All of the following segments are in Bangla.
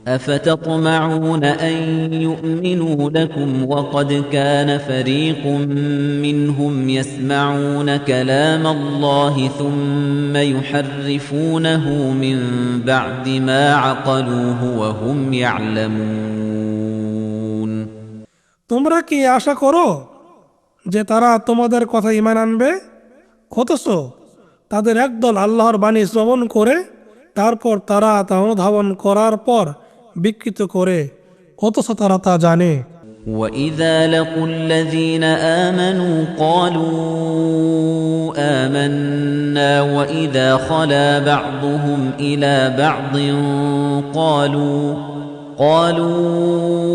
أفتطمعون أن يؤمنوا لكم وقد كان فريق منهم يسمعون كلام الله ثم يحرفونه من بعد ما عقلوه وهم يعلمون তোমরা কি আশা করো যে তারা তোমাদের কথা ইমান আনবে অথচ তাদের একদল আল্লাহর বাণী শ্রবণ করে তারপর তারা তা অনুধাবন করার পর বিকৃত করে অথচ তারা তা জানে وإذا لقوا الذين آمنوا قالوا آمنا وإذا خلا بعضهم إلى بعض قالوا قالوا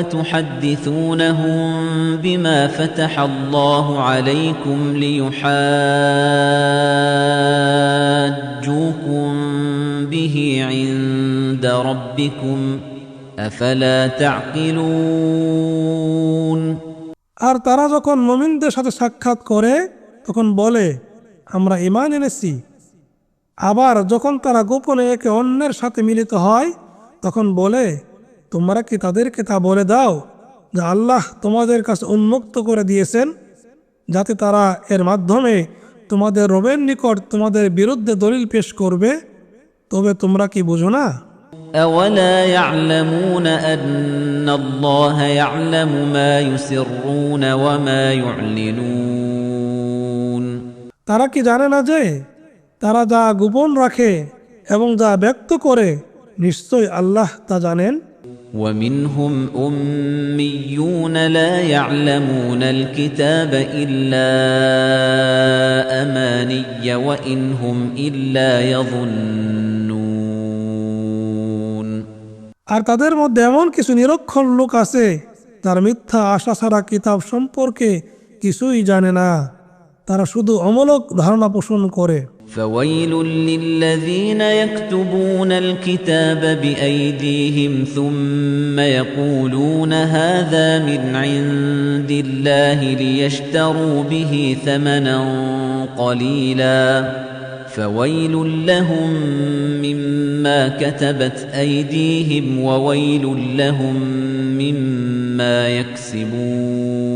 أتحدثونهم بما فتح الله عليكم ليحاجوكم به عند ربكم أفلا تعقلون আর তারা যখন মমিনদের সাথে সাক্ষাৎ করে তখন বলে আমরা ইমান এনেছি আবার যখন তারা গোপনে একে অন্যের সাথে মিলিত হয় তখন বলে তোমরা কি তাদেরকে তা বলে দাও যে আল্লাহ তোমাদের কাছে উন্মুক্ত করে দিয়েছেন যাতে তারা এর মাধ্যমে তোমাদের রবের নিকট তোমাদের বিরুদ্ধে দলিল পেশ করবে তবে তোমরা কি বুঝো না أولا يعلمون أن الله يعلم ما يسرون وما يعلنون তারা কি জানে না যে তারা যা গোপন রাখে এবং যা ব্যক্ত করে নিশ্চয় আল্লাহ তা জানেন ومنهم أميون لا يعلمون الكتاب إلا أماني وإن هم إلا يظنون আর তাদের মধ্যে এমন কিছু নিরক্ষর লোক আছে তার মিথ্যা আশা ছাড়া কিতাব সম্পর্কে কিছুই জানে না তারা শুধু অমলক ধারণা পোষণ করে فويل للذين يكتبون الكتاب بأيديهم ثم يقولون هذا من عند الله ليشتروا به ثمنا قليلا فويل لهم مما كتبت أيديهم وويل لهم مما يكسبون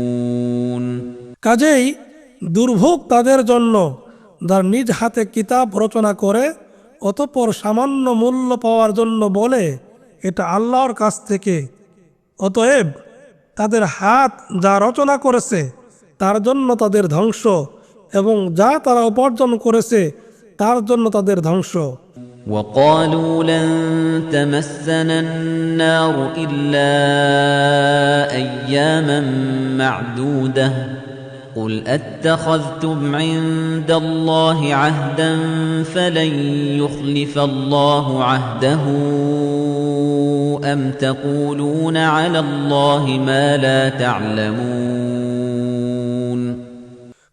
কাজেই দুর্ভোগ তাদের জন্য যার নিজ হাতে কিতাব রচনা করে অতপর সামান্য মূল্য পাওয়ার জন্য বলে এটা আল্লাহর কাছ থেকে অতএব তাদের হাত যা রচনা করেছে তার জন্য তাদের ধ্বংস এবং যা তারা উপার্জন করেছে তার জন্য তাদের ধ্বংস وقالوا لن تمسنا النار إلا أياما معدودة قل أتخذتم عند الله عهدا فلن يخلف الله عهده أم تقولون على الله ما لا تعلمون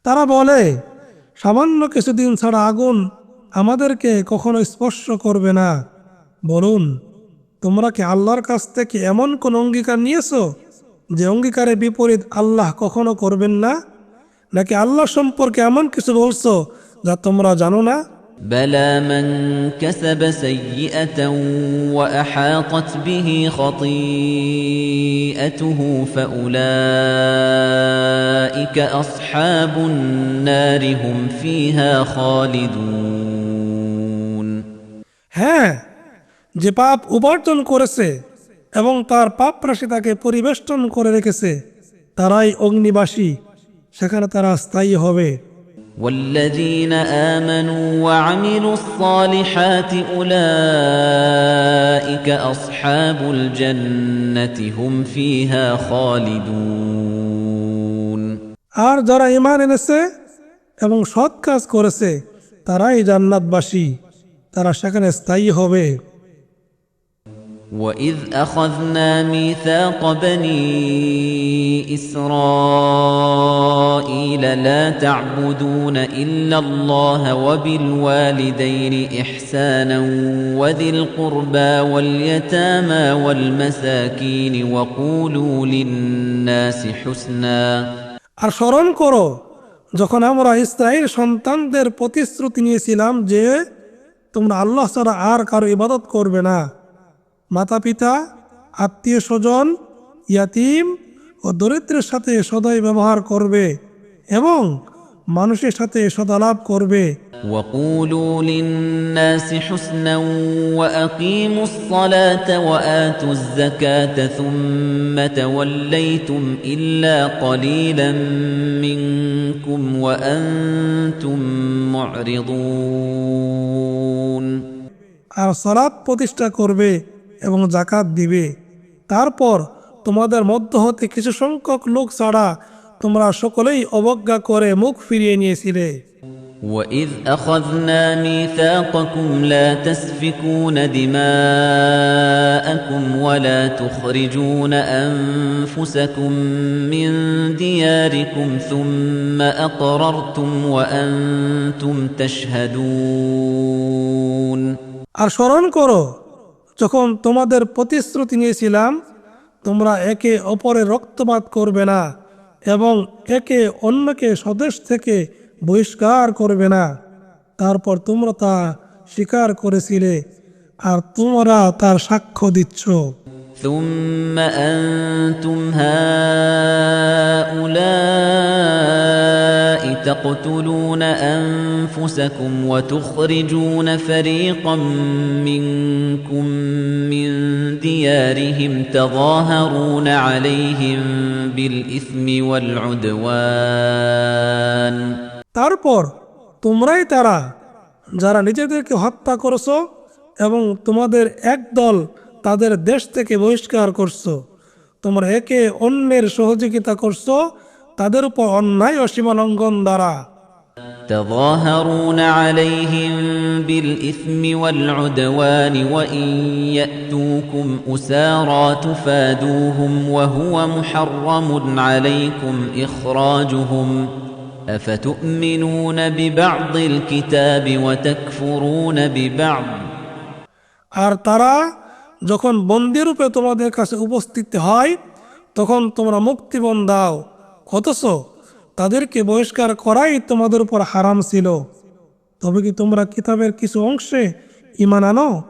তারা বলে সামান্য কিছুদিন ছাড়া আগুন আমাদেরকে কখনো স্পর্শ করবে না বলুন তোমরা কি আল্লাহর কাছ থেকে এমন কোন অঙ্গীকার নিয়েছো যে অঙ্গীকারের বিপরীত আল্লাহ কখনো করবেন না নাকি আল্লাহ সম্পর্কে এমন কিছু বলছো যা তোমরা জানো না بلى من كسب سيئة وأحاطت به خطيئته فأولئك أصحاب النار هم فيها خالدون হ্যাঁ যে পাপ উপার্জন করেছে এবং তার পাপ রাশি তাকে পরিবেষ্টন করে রেখেছে তারাই অগ্নিবাসী সেখানে তারা স্থায়ী হবে والذين آمنوا وعملوا الصالحات أولئك أصحاب الجنة هم فيها خالدون আর যারা ইমান এনেছে এবং সৎ কাজ করেছে তারাই জান্নাতবাসী তারা সেখানে স্থায়ী হবে وإذ أخذنا ميثاق بني إسرائيل لا تعبدون إلا الله وبالوالدين إحسانا وذي القربى واليتامى والمساكين وقولوا للناس حسنا আর স্মরণ করো যখন আমরা ইসরায়েল সন্তানদের প্রতিশ্রুতি নিয়েছিলাম যে তোমরা আল্লাহ ছাড়া আর কারো ইবাদত করবে না মাতা পিতা আত্মীয় স্বজন ইয়াতিম ও দরিদ্রের সাথে সদাই ব্যবহার করবে এবং মানুষের সাথে সদালাপ করবে وقولوا للناس حسنا وأقيموا الصلاة وآتوا الزكاة ثم توليتم إلا قليلا منكم وأنتم معرضون আর সলাৎ প্রতিষ্ঠা করবে এবং জাকাত দিবে তারপর তোমাদের মধ্য হতে কিছু সংখ্যক লোক ছাড়া তোমরা সকলেই অবজ্ঞা করে মুখ ফিরিয়ে নিয়েছিলে وإذ أخذنا ميثاقكم لا تسفكون دماءكم ولا تخرجون أنفسكم من دياركم ثم أقررتم وأنتم تشهدون আর স্মরণ করো, যখন তোমাদের প্রতিশ্রুতি নিয়েছিলাম, তোমরা একে অপরে রক্তপাত করবে না এবং একে অন্যকে স্বদেশ থেকে বহিষ্কার করবে না। তারপর তোমরা তা স্বীকার করেছিলে আর তোমরা তার সাক্ষ্য দিচ্ছ। ثم أنتم هؤلاء تقتلون أنفسكم وتخرجون فريقا منكم من ديارهم تظاهرون عليهم بالإثم والعدوان তারপর তোমরাই তারা যারা নিজেদেরকে হত্যা করছো এবং তোমাদের একদল তাদের দেশ থেকে বহিষ্কার করছো তোমরা একে অন্যের সহযোগিতা করছো তাদের উপর অন্যায় ও সীমালঙ্ঘন দ্বারা تظاهرون عليهم بالإثم والعدوان وإن يأتوكم أسارى تفادوهم وهو محرم عليكم إخراجهم أفتؤمنون ببعض الكتاب وتكفرون ببعض আর তারা যখন বন্দিরূপে তোমাদের কাছে উপস্থিত হয় তখন তোমরা মুক্তিবন দাও অথচ তাদেরকে বহিষ্কার করাই তোমাদের উপর হারাম ছিল তবে কি তোমরা কিতাবের কিছু অংশে ইমান আনো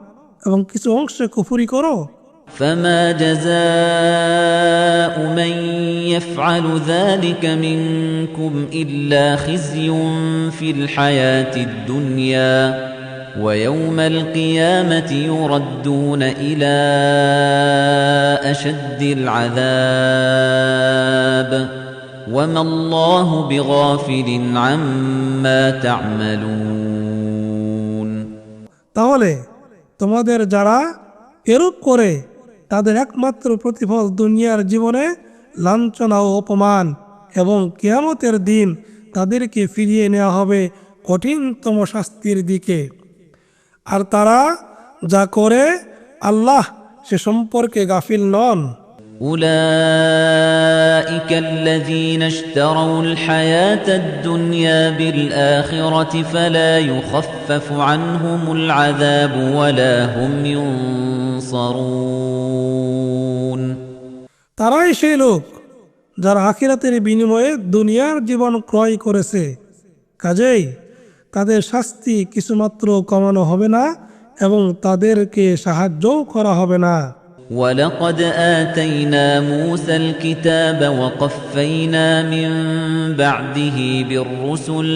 এবং কিছু অংশে কুফুরি করো فما جزاء من يفعل ذلك منكم إلا خزي في الحياة الدنيا ويوم القيامة يردون إلى أشد العذاب وما الله بغافل عما تعملون তাহলে তোমাদের যারা এরূপ করে তাদের একমাত্র প্রতিফল দুনিয়ার জীবনে লাঞ্ছনা ও অপমান এবং কেয়ামতের দিন তাদেরকে ফিরিয়ে নেওয়া হবে কঠিনতম শাস্তির দিকে আর তারা যা করে আল্লাহ সে সম্পর্কে গাফিল নন أولئك الذين اشتروا الحياة الدنيا بالآخرة فلا يخفف عنهم العذاب ولا هم ينصرون তারাই সেই লোক যারা আখিরাতের বিনিময়ে দুনিয়ার জীবন ক্রয় করেছে কাজেই তাদের শাস্তি কিছুমাত্র কমানো হবে না এবং তাদেরকে সাহায্যও করা হবে না ولقد آتينا موسى الكتاب وقفينا من بعده بالرسل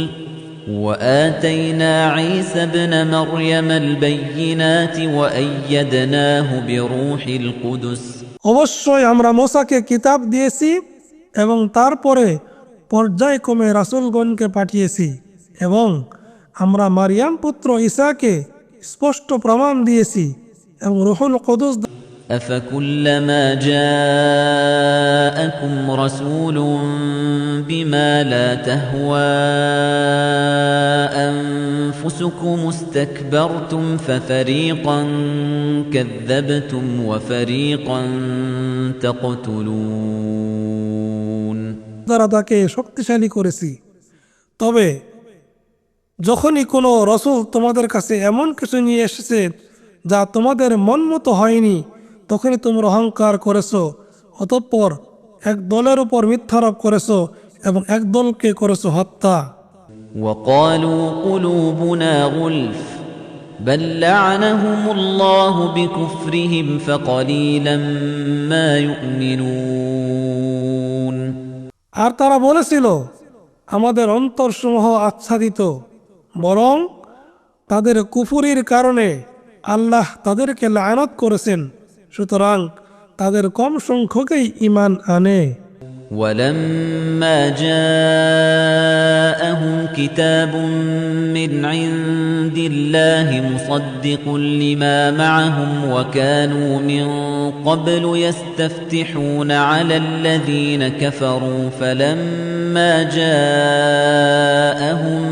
وآتينا عيسى ابن مريم البينات وأيدناه بروح القدس অবশ্যই আমরা মোসাকে কিতাব দিয়েছি এবং তারপরে পর্যায়ক্রমে রাসুলগণকে পাঠিয়েছি এবং আমরা মারিয়াম পুত্র ঈসাকে স্পষ্ট প্রমাণ দিয়েছি এবং রুহুল কদুস أفكلما جاءكم رسول بما لا تهوى أنفسكم استكبرتم ففريقا كذبتم وفريقا تقتلون দ্বারা তাকে শক্তিশালী করেছি তবে যখনই কোনো রসুল তোমাদের কাছে এমন কিছু নিয়ে এসেছে যা তোমাদের মন মতো হয়নি তখনই তোমরা অহংকার করেছো অতঃপর এক দলের উপর মিথ্যারোপ করেছো এবং এক দলকে করেছো হত্যা وقالوا قلوبنا غلف بل لعنهم الله بكفرهم فقليلا ما يؤمنون আর তারা বলেছিল আমাদের অন্তরসমূহ আচ্ছাদিত বরং তাদের কুফুরির কারণে আল্লাহ তাদেরকে লায়নত করেছেন সুতরাং তাদের কম সংখ্যকেই ইমান আনে ولما جاءهم كتاب من عند الله مصدق لما معهم وكانوا من قبل يستفتحون على الذين كفروا فلما جاءهم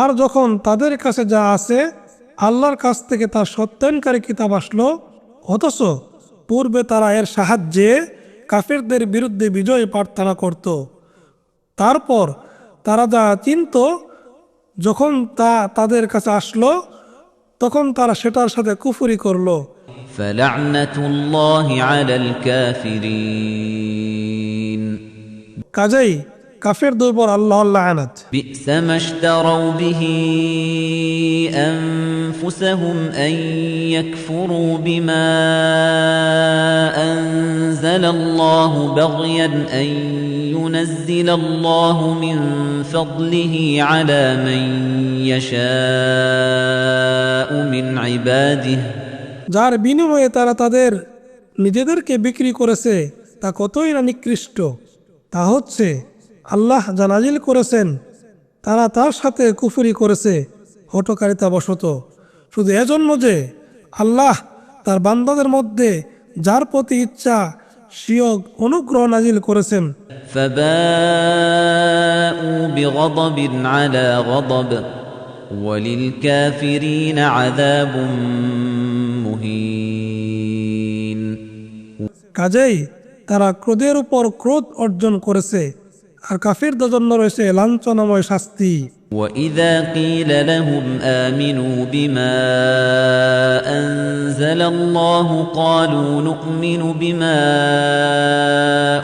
আর যখন তাদের কাছে যা আছে আল্লাহর কাছ থেকে তার সত্যায়নকারী কিতাব আসলো অথচ পূর্বে তারা এর সাহায্যে কাফেরদের বিরুদ্ধে বিজয় প্রার্থনা করত। তারপর তারা যা চিনত যখন তা তাদের কাছে আসলো তখন তারা সেটার সাথে কুফুরি করল। কাজেই কাফেরদের উপর আল্লাহ লানত বিসামা ইশতারাউ বিহি আনফুসাহুম আন ইয়াকফুরু বিমা আনজালাল্লাহু বাগিয়ান আন ইউনাজ্জিলাল্লাহু মিন ফাদলিহি আলা মান ইয়াশাউ মিন ইবাদিহি। যার বিনিময়ে তারা তাদের নিজেদেরকে বিক্রি করেছে তা কতই না নিকৃষ্ট। তা হচ্ছে আল্লাহ যা নাজিল করেছেন তারা তার সাথে কুফুরি করেছে হটকারিতা বশত। শুধু এজন্য যে আল্লাহ তার বান্দাদের মধ্যে যার প্রতি ইচ্ছা স্বীয় অনুগ্রহ নাজিল করেছেন। কাজেই তারা ক্রোধের উপর ক্রোধ অর্জন করেছে। আর কাফিরদের জন্য রয়েছে লাঞ্ছনাময় শাস্তি وإذا قيل لهم آمنوا بما أنزل الله قالوا نؤمن بما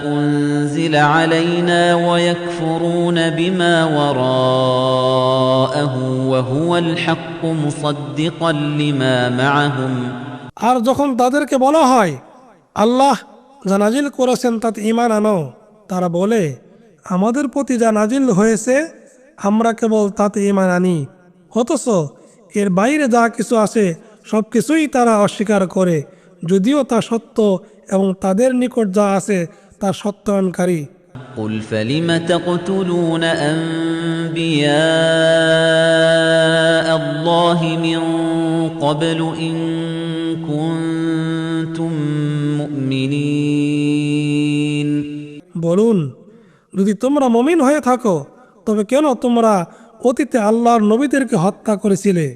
أنزل علينا ويكفرون بما وراءه وهو الحق مصدقا لما معهم আর যখন তাদেরকে বলা হয় আল্লাহ যা নাজিল করেছেন তাতে ইমান আনো তারা বলে আমাদের প্রতি যা নাজিল হয়েছে আমরা কেবল তাতে ইমান আনি অথচ এর বাইরে যা কিছু আছে সব কিছুই তারা অস্বীকার করে যদিও তা সত্য এবং তাদের নিকট যা আছে তা সত্যায়নকারী قل فلم تقتلون أنبياء الله من قبل إن كنتم مؤمنين বলুন যদি তোমরা মমিন হয়ে থাকো তবে কেন তোমরা অতীতে আল্লাহর নবীদেরকে হত্যা করেছিলে?